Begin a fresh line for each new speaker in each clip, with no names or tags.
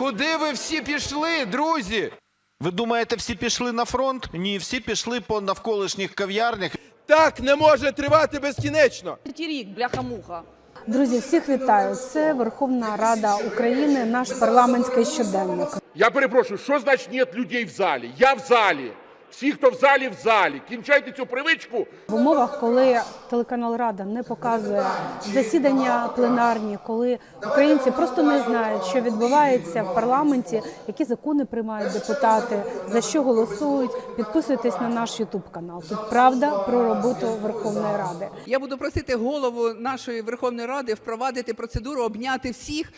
Куди ви всі пішли, друзі?
Ви думаєте, всі пішли на фронт? Ні, всі пішли по навколишніх кав'ярнях.
Так не може тривати безкінечно.
Третій рік, бляха-муха.
Друзі, всіх вітаю. Це Верховна Рада України, наш парламентський щоденник.
Я перепрошую, що значить нет людей в залі? Я в залі. Всі, хто в залі, в залі. Кінчайте цю привичку.
В умовах, коли телеканал Рада не показує засідання пленарні, коли українці просто не знають, що відбувається в парламенті, які закони приймають депутати, за що голосують. Підписуйтесь на наш Ютуб канал. Тут правда про роботу Верховної Ради.
Я буду просити голову нашої Верховної Ради впровадити процедуру обняти всіх.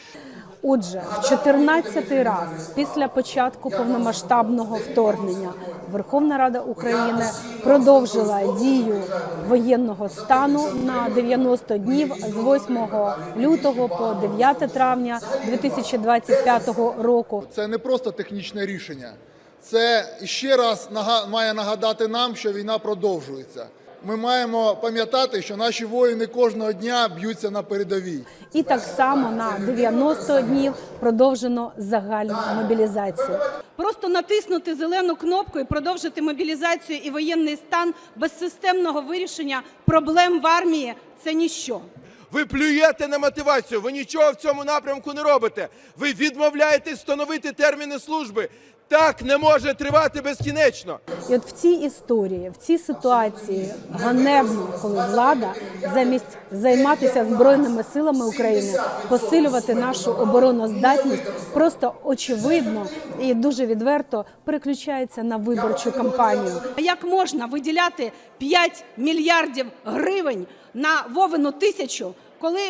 Отже, в 14 раз після початку повномасштабного вторгнення Верховна Рада України продовжила дію воєнного стану на 90 днів з 8 лютого по 9 травня 2025 року.
Це не просто технічне рішення. Це ще раз має нагадати нам, що війна продовжується. Ми маємо пам'ятати, що наші воїни кожного дня б'ються на передовій.
І так само на 90 днів продовжено загальну мобілізацію.
Просто натиснути зелену кнопку і продовжити мобілізацію і воєнний стан без системного вирішення проблем в армії це ніщо.
Ви плюєте на мотивацію, ви нічого в цьому напрямку не робите. Ви відмовляєтесь встановити терміни служби. Так не може тривати безкінечно.
І от в цій історії, в цій ситуації ганебно, коли влада замість займатися збройними силами України, посилювати нашу обороноздатність, просто очевидно і дуже відверто переключається на виборчу кампанію.
Як можна виділяти 5 мільярдів гривень на Вовину тисячу, коли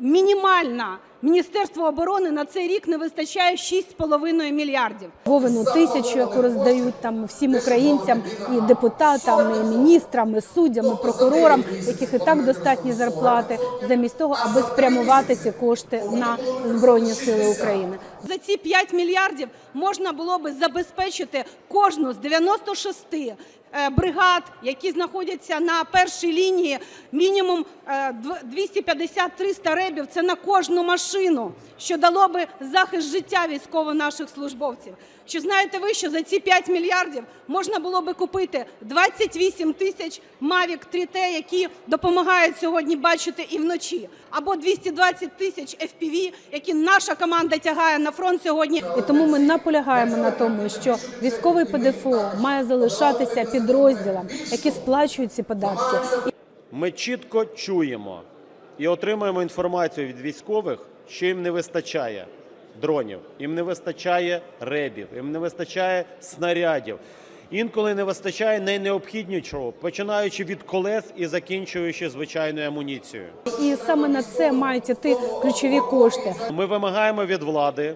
мінімальна Міністерство оборони на цей рік не вистачає 6,5 мільярдів?
Вовину тисячу, яку роздають там всім українцям, і депутатам, і міністрам, і суддям, і прокурорам, яких і так достатні зарплати, замість того, аби спрямувати ці кошти на збройні сили України.
За ці 5 мільярдів можна було би забезпечити кожну з 96 е, бригад, які знаходяться на першій лінії, мінімум е, дв- 250-300 ребів. Це на кожну машину, що дало би захист життя військово наших службовців. Чи знаєте ви, що за ці 5 мільярдів можна було би купити 28 тисяч Mavic 3T, які допомагають сьогодні бачити і вночі, або 220 тисяч FPV, які наша команда тягає на фронт сьогодні.
І тому ми наполягаємо на тому, що військовий ПДФО має залишатися підрозділам, які сплачують ці податки.
Ми чітко чуємо і отримуємо інформацію від військових, що їм не вистачає дронів, їм не вистачає ребів, їм не вистачає снарядів. Інколи не вистачає найнеобхіднішого, починаючи від колес і закінчуючи звичайною амуніцією.
І саме на це мають іти ключові кошти.
Ми вимагаємо від влади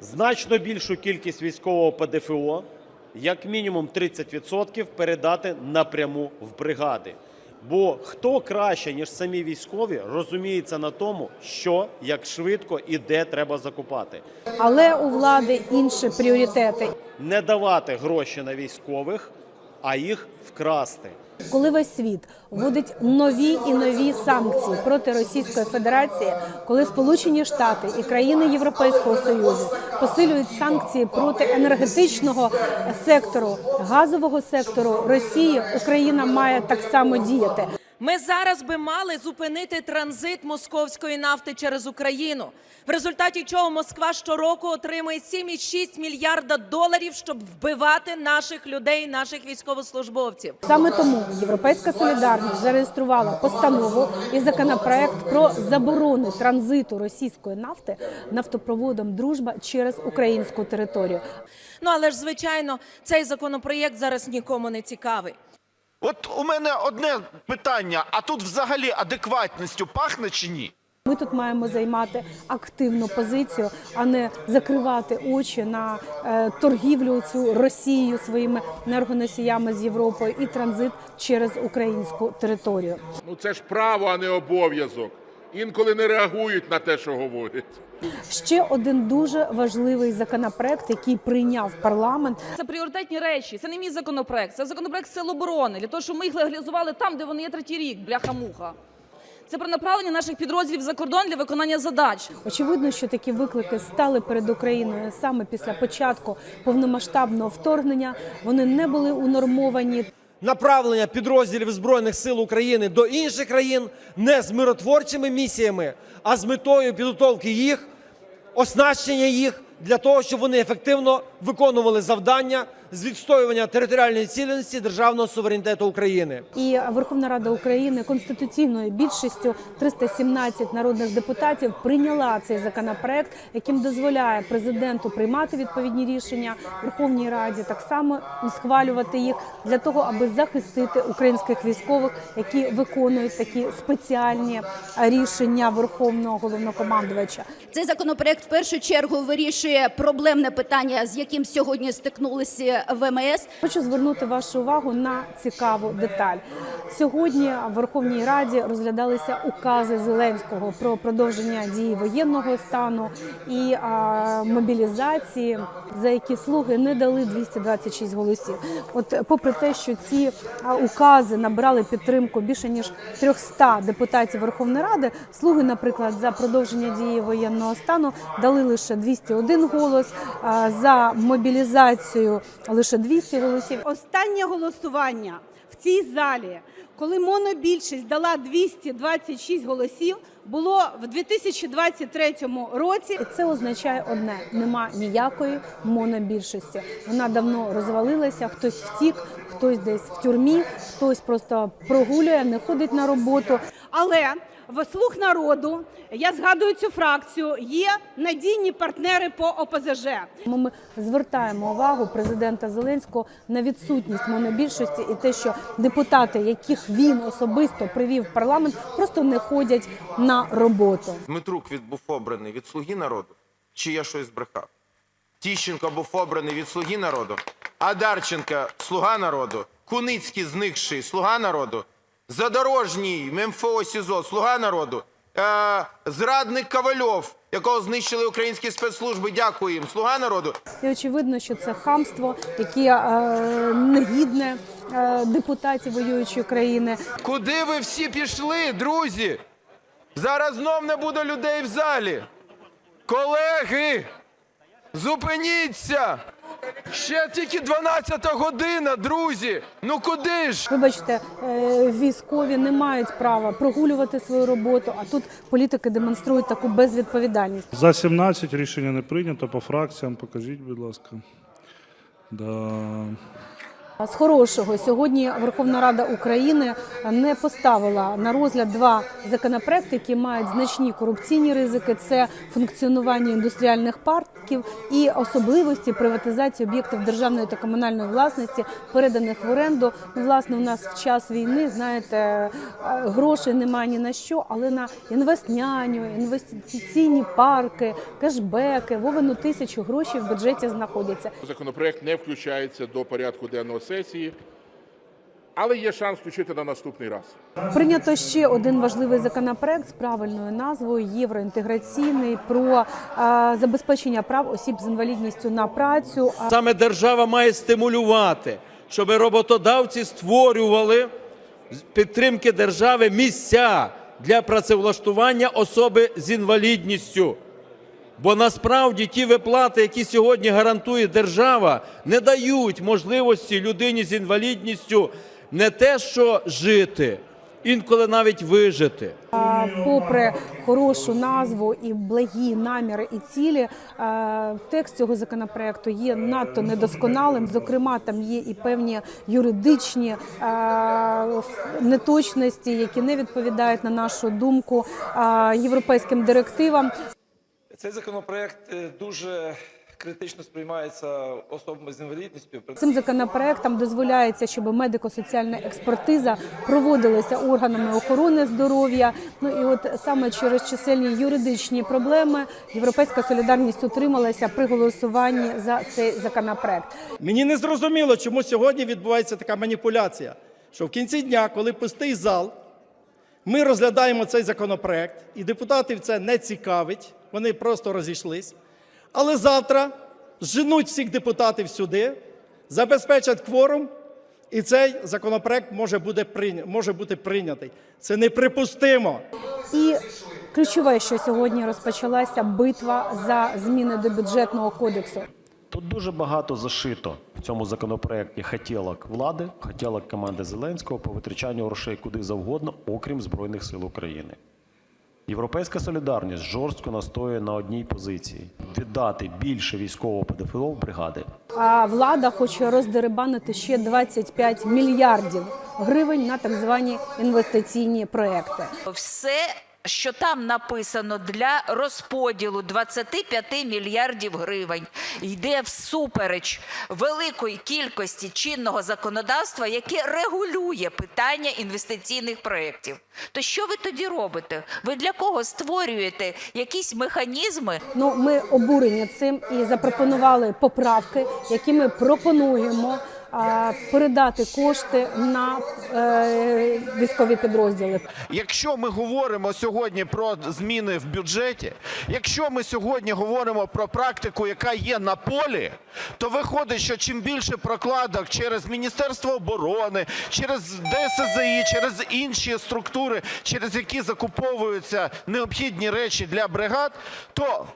значно більшу кількість військового ПДФО, як мінімум 30% передати напряму в бригади. Бо хто краще, ніж самі військові, розуміється на тому, що як швидко і де треба закупати.
Але у влади інші пріоритети.
Не давати гроші на військових, а їх вкрасти.
Коли весь світ вводить нові і нові санкції проти Російської Федерації, коли Сполучені Штати і країни Європейського Союзу посилюють санкції проти енергетичного сектору, газового сектору Росії, Україна має так само діяти.
Ми зараз би мали зупинити транзит московської нафти через Україну, в результаті чого Москва щороку отримує 7,6 мільярда доларів, щоб вбивати наших людей, наших військовослужбовців.
Саме тому Європейська солідарність зареєструвала постанову і законопроект про заборону транзиту російської нафти нафтопроводом Дружба через українську територію.
Ну але ж звичайно, цей законопроєкт зараз нікому не цікавий.
От у мене одне питання: а тут взагалі адекватністю пахне чи ні?
Ми тут маємо займати активну позицію, а не закривати очі на е, торгівлю цю Росією своїми енергоносіями з Європою і транзит через українську територію.
Ну це ж право, а не обов'язок. Інколи не реагують на те, що говорять.
Ще один дуже важливий законопроект, який прийняв парламент.
Це пріоритетні речі. Це не мій законопроект. Це законопроект Сил оборони для того, щоб ми їх легалізували там, де вони є третій рік. Бляха-муха.
це про направлення наших підрозділів за кордон для виконання задач.
Очевидно, що такі виклики стали перед Україною саме після початку повномасштабного вторгнення. Вони не були унормовані.
Направлення підрозділів Збройних сил України до інших країн не з миротворчими місіями, а з метою підготовки їх, оснащення їх для того, щоб вони ефективно виконували завдання з відстоювання територіальної цілісності державного суверенітету України.
І Верховна Рада України конституційною більшістю 317 народних депутатів прийняла цей законопроект, яким дозволяє президенту приймати відповідні рішення Верховній Раді, так само схвалювати їх для того, аби захистити українських військових, які виконують такі спеціальні рішення Верховного головнокомандувача.
Цей законопроект в першу чергу вирішує проблемне питання, з яким сьогодні стикнулися ВМС.
Хочу звернути вашу увагу на цікаву деталь. Сьогодні в Верховній Раді розглядалися укази Зеленського про продовження дії воєнного стану і а, мобілізації, за які слуги не дали 226 голосів. От, попри те, що ці укази набрали підтримку більше ніж 300 депутатів Верховної Ради, слуги, наприклад, за продовження дії воєнного стану дали лише 201 голос, за мобілізацію лише 200 голосів.
Останнє голосування в цій залі, коли монобільшість дала 226 голосів, було в 2023 році.
І це означає одне: нема ніякої монобільшості. Вона давно розвалилася. Хтось втік, хтось десь в тюрмі, хтось просто прогулює, не ходить на роботу.
Але в слуг народу я згадую цю фракцію. Є надійні партнери по ОПЗЖ.
Ми звертаємо увагу президента Зеленського на відсутність монобільшості і те, що депутати, яких він особисто привів в парламент, просто не ходять на роботу.
Дмитрук від був обраний від «Слуги народу», чи я щось збрехав? Тіщенко був обраний від «Слуги народу», Адарченко – «Слуга народу», Куницький зникший – «Слуга народу», Задорожній, МФО СІЗО – «Слуга народу», е, зрадник Ковальов, якого знищили українські спецслужби, дякую їм, «Слуга народу».
І очевидно, що це хамство, яке е, негідне е, депутатів воюючої країни.
Куди ви всі пішли, друзі? Зараз знов не буде людей в залі. Колеги, зупиніться! Ще тільки 12 година, друзі. Ну куди ж?
Вибачте, е, військові не мають права прогулювати свою роботу, а тут політики демонструють таку безвідповідальність.
За 17 рішення не прийнято. По фракціям покажіть, будь ласка. Да.
З хорошого сьогодні Верховна Рада України не поставила на розгляд два законопроекти, які мають значні корупційні ризики. Це функціонування індустріальних парків і особливості приватизації об'єктів державної та комунальної власності, переданих в оренду. Ну, власне, у нас в час війни, знаєте, е, грошей немає ні на що, але на інвестняню, інвестиційні парки, кешбеки, вовину тисячу грошей в бюджеті знаходяться.
Законопроект не включається до порядку денного сесії, але є шанс включити на наступний раз.
Прийнято ще один важливий законопроект з правильною назвою євроінтеграційний про е, забезпечення прав осіб з інвалідністю на працю. А
Саме держава має стимулювати, щоб роботодавці створювали з підтримки держави місця для працевлаштування особи з інвалідністю. Бо насправді ті виплати, які сьогодні гарантує держава, не дають можливості людині з інвалідністю не те, що жити, інколи навіть вижити.
Попри хорошу назву і благі наміри і цілі, е, текст цього законопроекту є надто недосконалим. Зокрема, там є і певні юридичні е, неточності, які не відповідають на нашу думку е, європейським директивам.
Цей законопроект е, дуже критично сприймається особами з інвалідністю.
Цим законопроектом дозволяється, щоб медико-соціальна експертиза проводилася органами охорони здоров'я. Ну і от саме через чисельні юридичні проблеми Європейська солідарність утрималася при голосуванні за цей законопроект.
Мені не зрозуміло, чому сьогодні відбувається така маніпуляція, що в кінці дня, коли пустий зал, ми розглядаємо цей законопроект, і депутатів це не цікавить, вони просто розійшлись. Але завтра зженуть всіх депутатів сюди, забезпечать кворум
І цей законопроект може прийня- може бути прийнятий. Це неприпустимо.
І ключове, що сьогодні розпочалася битва за зміни до бюджетного кодексу.
Тут дуже багато зашито в цьому законопроекті хотілок влади, хотілок команди Зеленського по витрачанню грошей куди завгодно, окрім Збройних сил України. Європейська солідарність жорстко настоює на одній позиції віддати більше військового ПДФО в бригади.
А влада хоче роздерибанити ще 25 мільярдів гривень на так звані інвестиційні проекти.
Все, що там написано для розподілу 25 мільярдів гривень, йде всупереч великої кількості чинного законодавства, яке регулює питання інвестиційних проєктів. То що ви тоді робите? Ви для кого створюєте якісь механізми?
Ну, ми обурені цим і запропонували поправки, які ми пропонуємо передати кошти на е, військові підрозділи.
Якщо ми говоримо сьогодні про зміни в бюджеті, якщо ми сьогодні говоримо про практику, яка є на полі, то виходить, що чим більше прокладок через Міністерство оборони, через ДСЗІ, через інші структури, через які закуповуються необхідні речі для бригад, то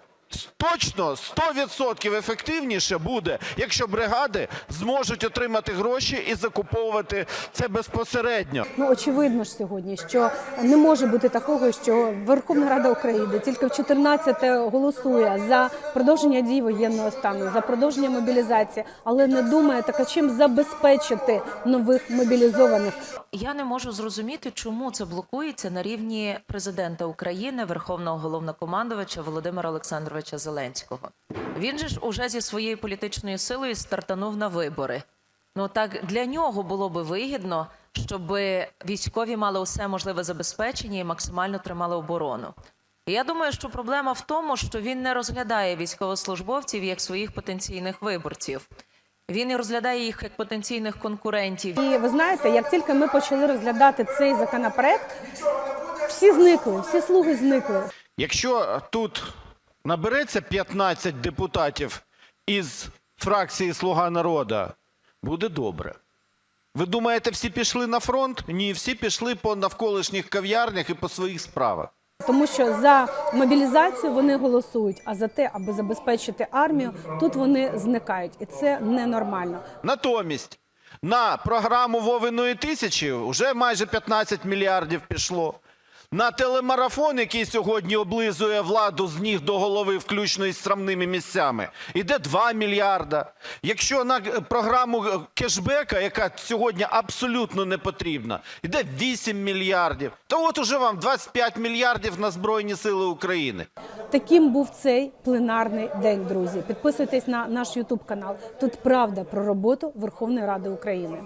Точно 100% ефективніше буде, якщо бригади зможуть отримати гроші і закуповувати це безпосередньо.
Ну очевидно ж сьогодні, що не може бути такого, що Верховна Рада України тільки в 14 голосує за продовження дій воєнного стану, за продовження мобілізації, але не думає так, а чим забезпечити нових мобілізованих.
Я не можу зрозуміти, чому це блокується на рівні президента України, Верховного головнокомандувача Володимира Олександровича Зеленського. Він же ж уже зі своєю політичною силою стартанув на вибори. Ну так для нього було би вигідно, щоб військові мали усе можливе забезпечення і максимально тримали оборону. І я думаю, що проблема в тому, що він не розглядає військовослужбовців як своїх потенційних виборців. Він і розглядає їх як потенційних конкурентів.
І ви знаєте, як тільки ми почали розглядати цей законопроект, всі зникли, всі слуги зникли.
Якщо тут набереться 15 депутатів із фракції Слуга народу, буде добре. Ви думаєте, всі пішли на фронт? Ні, всі пішли по навколишніх кав'ярнях і по своїх справах.
Тому що за мобілізацію вони голосують, а за те, аби забезпечити армію, тут вони зникають, і це ненормально.
Натомість на програму Вовиної тисячі вже майже 15 мільярдів пішло. На телемарафон, який сьогодні облизує владу з ніг до голови, включно із срамними місцями, іде 2 мільярда. Якщо на програму кешбека, яка сьогодні абсолютно не потрібна, іде 8 мільярдів. То от уже вам 25 мільярдів на Збройні Сили України.
Таким був цей пленарний день, друзі. Підписуйтесь на наш Ютуб канал. Тут правда про роботу Верховної Ради України.